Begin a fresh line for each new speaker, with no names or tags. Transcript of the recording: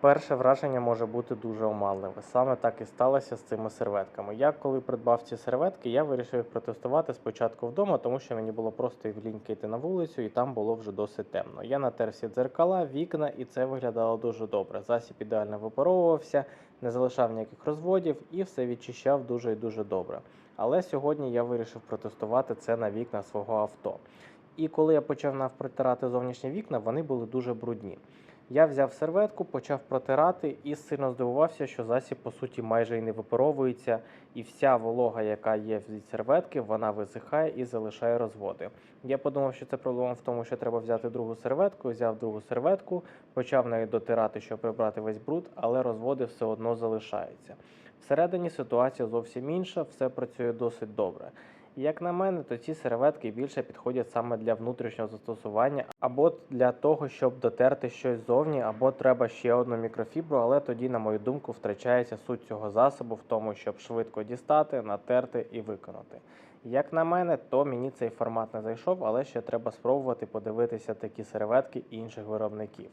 Перше враження може бути дуже оманливе. Саме так і сталося з цими серветками. Я коли придбав ці серветки, я вирішив їх протестувати спочатку вдома, тому що мені було просто ліньки йти на вулицю, і там було вже досить темно. Я натер всі дзеркала, вікна, і це виглядало дуже добре. Засіб ідеально випаровувався, не залишав ніяких розводів і все відчищав дуже і дуже добре. Але сьогодні я вирішив протестувати це на вікна свого авто. І коли я почав протирати зовнішні вікна, вони були дуже брудні. Я взяв серветку, почав протирати і сильно здивувався, що засіб по суті майже і не випаровується, і вся волога, яка є від серветки, вона висихає і залишає розводи. Я подумав, що це проблема в тому, що треба взяти другу серветку, взяв другу серветку, почав нею дотирати, щоб прибрати весь бруд, але розводи все одно залишаються. Всередині ситуація зовсім інша, все працює досить добре. Як на мене, то ці серветки більше підходять саме для внутрішнього застосування, або для того, щоб дотерти щось зовні, або треба ще одну мікрофібру, але тоді, на мою думку, втрачається суть цього засобу в тому, щоб швидко дістати, натерти і виконати. Як на мене, то мені цей формат не зайшов, але ще треба спробувати подивитися такі серветки інших виробників.